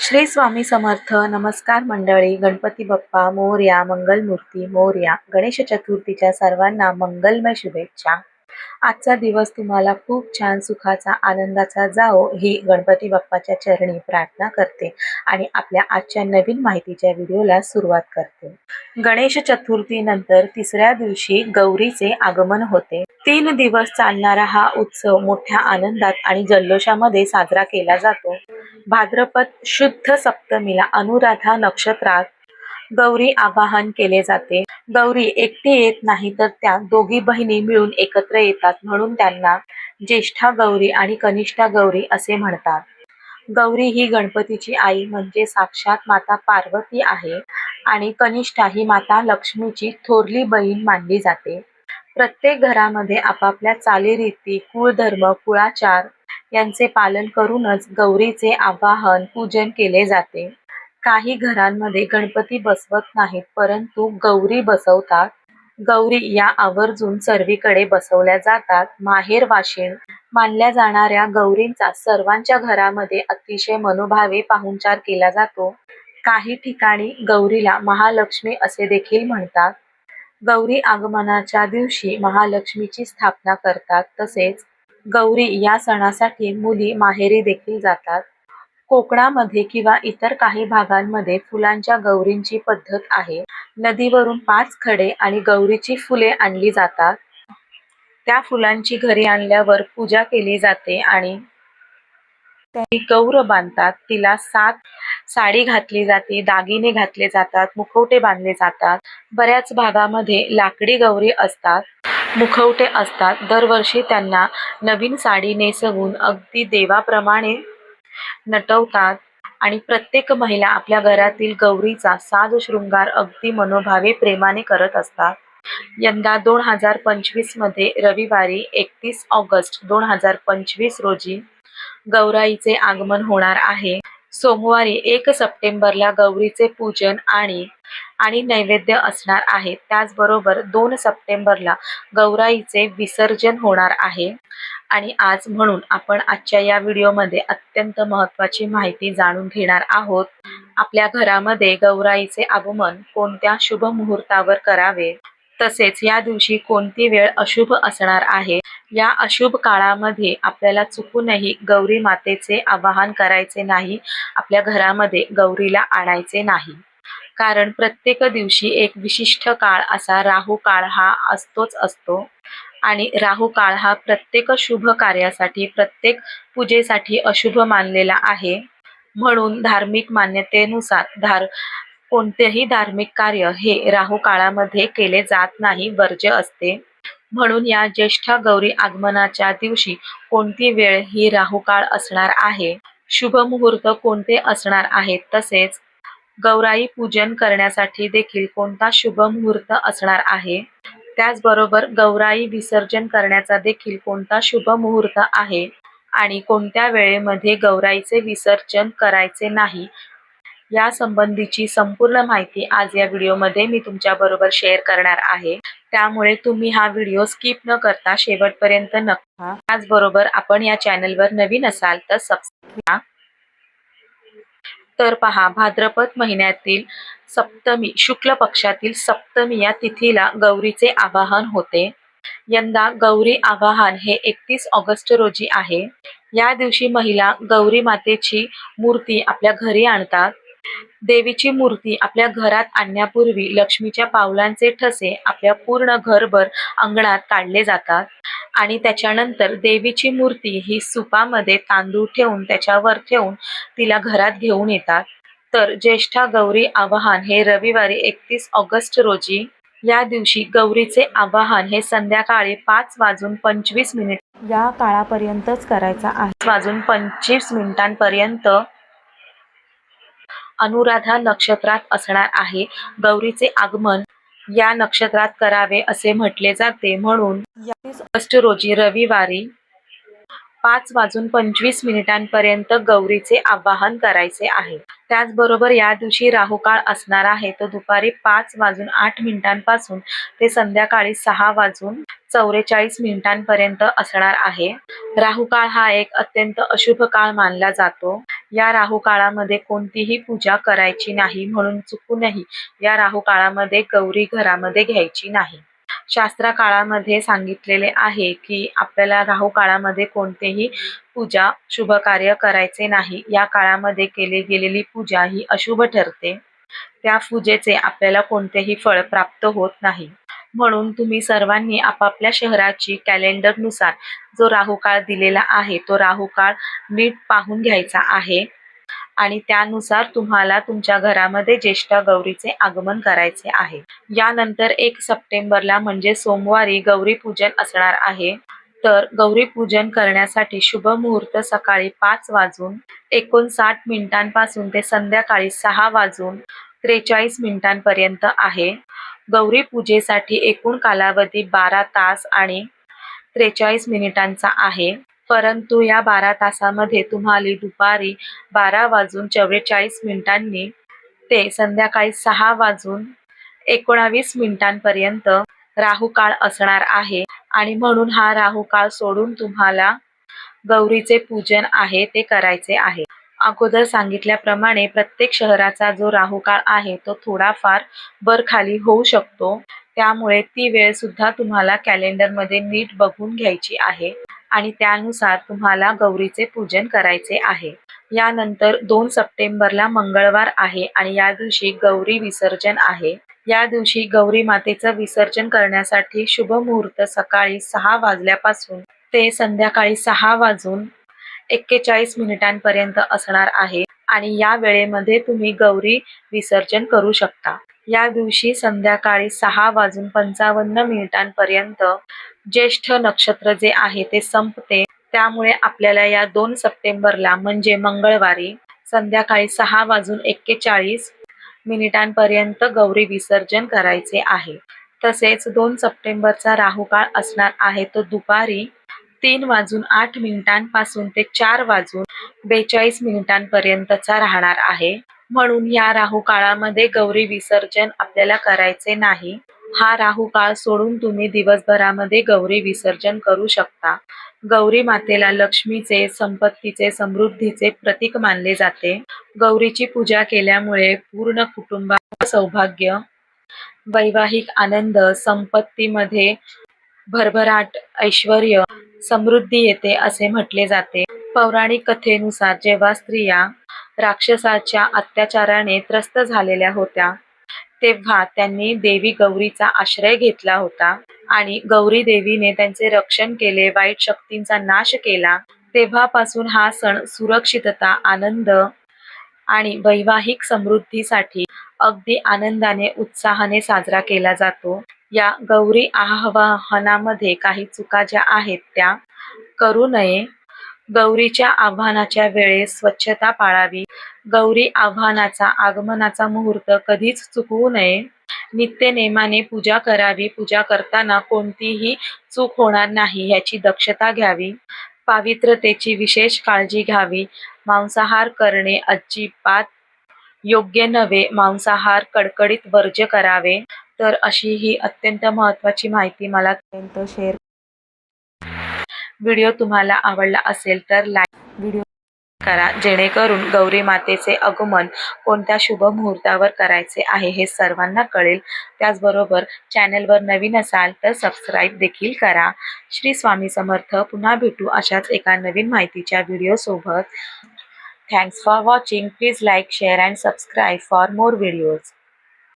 श्री स्वामी समर्थ नमस्कार मंडळी. गणपती बाप्पा मोर्या मंगलमूर्ती मोर्या. गणेश चतुर्थीच्या सर्वांना मंगलमय शुभेच्छा. आजचा दिवस तुम्हाला खूप छान सुखाचा आनंदाचा जाओ ही गणपती बाप्पाच्या चरणी प्रार्थना करते आणि आपल्या आजच्या नवीन माहितीच्या व्हिडिओला सुरुवात करते. गणेश चतुर्थीनंतर तिसऱ्या दिवशी गौरीचे आगमन होते. तीन दिवस चालणारा हा उत्सव मोठ्या आनंदात आणि जल्लोषामध्ये साजरा केला जातो. भाद्रपद शुद्ध सप्तमीला अनुराधा नक्षत्रात गौरी आवाहन केले जाते. गौरी एकटी येत नाही तर त्या दोघी बहिणी मिळून एकत्र येतात म्हणून त्यांना ज्येष्ठा गौरी आणि कनिष्ठा गौरी असे म्हणतात. गौरी ही गणपतीची आई म्हणजे साक्षात माता पार्वती आहे आणि कनिष्ठा ही माता लक्ष्मीची थोरली बहीण मानली जाते. प्रत्येक घरामध्ये आपापल्या चालीरीती कुळधर्म कुळाचार यांचे पालन करूनच गौरीचे आवाहन पूजन केले जाते. काही घरांमध्ये गणपती बसवत नाहीत परंतु गौरी बसवतात. गौरी या आवर्जून सर्वीकडे बसवल्या जातात. माहेर वाशिण मानल्या जाणाऱ्या गौरींचा सर्वांच्या घरामध्ये अतिशय मनोभावे पाहुणचार केला जातो. काही ठिकाणी गौरीला महालक्ष्मी असे देखील म्हणतात. गौरी आगमनाच्या दिवशी महालक्ष्मीची स्थापना करतात. तसेच गौरी या सणासाठी मुली माहेरी देखील जातात. कोकणामध्ये किंवा इतर काही भागांमध्ये फुलांच्या गौरींची पद्धत आहे. नदीवरून पाच खडे आणि गौरीची फुले आणली जातात. त्या फुलांची घरी आणल्यावर पूजा केली जाते आणि ती गौर बांधतात. तिला सात साडी घातली जाते दागिने घातले जातात मुखवटे बांधले जातात. बऱ्याच भागामध्ये लाकडी गौरी असतात. मुखवटे असतात. दरवर्षी त्यांना नवीन साडी नेसवून अगदी देवाप्रमाणे नटवतात. आणि प्रत्येक महिला आपल्या घरातील गौरीचा साज शृंगार अगदी मनोभावे प्रेमाने करत असतात. यंदा दोन हजार पंचवीसमध्ये रविवारी एकतीस ऑगस्ट दोन हजार पंचवीस रोजी गौराईचे आगमन होणार आहे. सोमवारी एक सप्टेंबरला गौरीचे पूजन आणि आणि नैवेद्य असणार आहे. त्याचबरोबर दोन सप्टेंबरला गौराईचे विसर्जन होणार आहे. आणि आज म्हणून आपण आजच्या या व्हिडिओमध्ये अत्यंत महत्त्वाची माहिती जाणून घेणार आहोत. आपल्या घरामध्ये गौराईचे आगमन कोणत्या शुभ मुहूर्तावर करावे? तसेच या दिवशी कोणती वेळ अशुभ असणार आहे? या अशुभ काळामध्ये आपल्याला चुकूनही गौरी मातेचे आवाहन करायचे नाही आपल्या घरामध्ये गौरीला आणायचे नाही. कारण प्रत्येक दिवशी एक विशिष्ट काळ असा राहू काळ हा असतोच असतो. आणि राहू काळ हा प्रत्येक शुभ कार्यासाठी प्रत्येक पूजेसाठी अशुभ मानलेला आहे. म्हणून धार्मिक मान्यतेनुसार धार कोणतेही धार्मिक कार्य हे राहू काळामध्ये केले जात नाही वर्ज्य असते. म्हणून या ज्येष्ठ गौरी आगमनाच्या दिवशी कोणती वेळ ही राहू काळ असणार आहे? शुभ मुहूर्त कोणते असणार आहेत तसेच गौराई पूजन करण्यासाठी देखील कोणता शुभ मुहूर्त असणार आहे? त्याचबरोबर गौराई विसर्जन करण्याचा देखील कोणता शुभ मुहूर्त आहे? आणि कोणत्या वेळेमध्ये गौराईचे विसर्जन करायचे नाही? या संबंधीची संपूर्ण माहिती आज या व्हिडिओमध्ये मी तुमच्याबरोबर शेअर करणार आहे. त्यामुळे तुम्ही हा व्हिडिओ स्किप न करता शेवटपर्यंत नका त्याचबरोबर आपण या चॅनलवर नवीन असाल तर सबस्क्राईब तर पहा भाद्रपद महिन्यातील सप्तमी शुक्ल पक्षातील सप्तमी या तिथीला गौरीचे आवाहन होते. यंदा गौरी आवाहन हे एकतीस ऑगस्ट रोजी आहे. या दिवशी महिला गौरी मातेची मूर्ती आपल्या घरी आणतात. देवीची मूर्ती आपल्या घरात आणण्यापूर्वी लक्ष्मीच्या पावलांचे ठसे आपल्या पूर्ण घरभर अंगणात काढले जातात. आणि त्याच्यानंतर देवीची मूर्ती ही सुपामध्ये तांदूळ ठेवून त्याच्यावर ठेवून तिला घरात घेऊन येतात. तर ज्येष्ठा गौरी आवाहन हे रविवारी एकतीस ऑगस्ट रोजी या दिवशी गौरीचे आवाहन हे संध्याकाळी पाच वाजून पंचवीस मिनिट या काळापर्यंतच करायचा आहे. वाजून पंचवीस मिनिटांपर्यंत अनुराधा नक्षत्रात असणार आहे. गौरीचे आगमन या नक्षत्रात करावे असे म्हटले जाते. म्हणून ऑगस्ट रोजी रविवारी पाच वाजून पंचवीस मिनिटांपर्यंत गौरीचे आवाहन करायचे आहे. त्याचबरोबर या दिवशी राहुकाळ असणार आहे. तो दुपारी पाच वाजून आठ मिनिटांपासून ते संध्याकाळी सहा वाजून चौवेचाळीस मिनिटांपर्यंत असणार आहे. राहुकाळ हा एक अत्यंत अशुभ काळ मानला जातो. या राहू काळामध्ये कोणतीही पूजा करायची नाही म्हणून चुकूनही या राहू काळामध्ये गौरी घरामध्ये घ्यायची नाही. शास्त्रा काळामध्ये सांगितलेले आहे की आपल्याला राहू काळामध्ये कोणतेही पूजा शुभ कार्य करायचे नाही. या काळामध्ये केली गेलेली पूजा ही अशुभ ठरते. त्या पूजेचे आपल्याला कोणतेही फळ प्राप्त होत नाही. म्हणून तुम्ही सर्वांनी आपापल्या शहराची कॅलेंडरनुसार जो राहुकाळ दिलेला आहे तो राहुकाळ नीट पाहून घ्यायचा आहे. आणि त्यानुसार तुम्हाला तुमच्या घरामध्ये ज्येष्ठ गौरीचे आगमन करायचे आहे. यानंतर एक सप्टेंबरला म्हणजे सोमवारी गौरी पूजन असणार आहे. तर गौरी पूजन करण्यासाठी शुभ मुहूर्त सकाळी पाच वाजून एकोणसाठ मिनिटांपासून ते संध्याकाळी सहा वाजून त्रेचाळीस मिनिटांपर्यंत आहे. गौरी पूजेसाठी एकूण कालावधी बारा तास आणि त्रेचाळीस मिनिटांचा आहे. परंतु या बारा तासामध्ये तुम्हाला दुपारी बारा वाजून चव्वेचाळीस मिनिटांनी ते संध्याकाळी सहा वाजून एकोणावीस मिनिटांपर्यंत राहू काळ असणार आहे. आणि म्हणून हा राहू काळ सोडून तुम्हाला गौरीचे पूजन आहे ते करायचे आहे. अगोदर सांगितल्याप्रमाणे प्रत्येक शहराचा जो राहू काळ आहे तो थोडाफार बरखाली होऊ शकतो. त्यामुळे ती वेळ सुद्धा तुम्हाला कॅलेंडरमध्ये नीट बघून घ्यायची आहे आणि त्यानुसार तुम्हाला गौरीचे पूजन करायचे आहे. यानंतर दोन सप्टेंबरला मंगळवार आहे आणि या दिवशी गौरी विसर्जन आहे. या दिवशी गौरी मातेचं विसर्जन करण्यासाठी शुभ मुहूर्त सकाळी सहा वाजल्यापासून ते संध्याकाळी सहा वाजून एक्केचाळीस मिनिटांपर्यंत असणार आहे आणि या वेळेमध्ये तुम्ही गौरी विसर्जन करू शकता. या दिवशी संध्याकाळी सहा वाजून पंचावन्न मिनिटांपर्यंत ज्येष्ठ नक्षत्र जे आहे ते संपते. त्यामुळे आपल्याला या दोन सप्टेंबरला म्हणजे मंगळवारी संध्याकाळी सहा वाजून एक्केचाळीस मिनिटांपर्यंत गौरी विसर्जन करायचे आहे. तसेच दोन सप्टेंबरचा राहुकाळ असणार आहे तो दुपारी तीन वाजून आठ मिनिटांपासून ते चार वाजून बेचाळीस मिनिटांपर्यंतचा राहणार आहे. म्हणून या राहू काळामध्ये गौरी विसर्जन आपल्याला करायचे नाही. हा राहू काळ सोडून तुम्ही दिवसभरामध्ये गौरी विसर्जन करू शकता. गौरी मातेला लक्ष्मीचे संपत्तीचे समृद्धीचे प्रतीक मानले जाते. गौरीची पूजा केल्यामुळे पूर्ण कुटुंबा सौभाग्य वैवाहिक आनंद संपत्तीमध्ये भरभराट ऐश्वर समृद्धी येते असे म्हटले जाते. पौराणिक कथेनुसार जेव्हा स्त्रिया राक्षसाच्या अत्याचाराने त्रस्त झालेल्या होत्या तेव्हा त्यांनी देवी गौरीचा आश्रय घेतला होता आणि गौरी देवीने त्यांचे रक्षण केले वाईट शक्तींचा नाश केला. तेव्हापासून हा सण सुरक्षितता आनंद आणि वैवाहिक समृद्धीसाठी अगदी आनंदाने उत्साहाने साजरा केला जातो. या गौरी आवाहनामध्ये काही चुका ज्या आहेत त्या करू नये. गौरीच्या आव्हानाच्या वेळेस स्वच्छता पाळावी. गौरी आव्हानाचा आगमनाचा मुहूर्त कधीच चुकवू नये. नित्य नेमाने पूजा करावी. पूजा करताना कोणतीही चूक होणार नाही याची दक्षता घ्यावी. पावित्रतेची विशेष काळजी घ्यावी. मांसाहार करणे अजिबात योग्य नव्हे. मांसाहार कडकडीत वर्ज्य करावे. तर अशी ही अत्यंत महत्त्वाची माहिती मला शेअर व्हिडिओ तुम्हाला आवडला असेल तर लाईक व्हिडिओ करा जेणेकरून गौरी मातेचे आगमन कोणत्या शुभ मुहूर्तावर करायचे आहे हे सर्वांना कळेल. त्याचबरोबर चॅनलवर नवीन असाल तर सबस्क्राईब देखील करा. श्री स्वामी समर्थ पुन्हा भेटू अशाच एका नवीन माहितीच्या व्हिडिओसोबत thanks for watching please like share and subscribe for more videos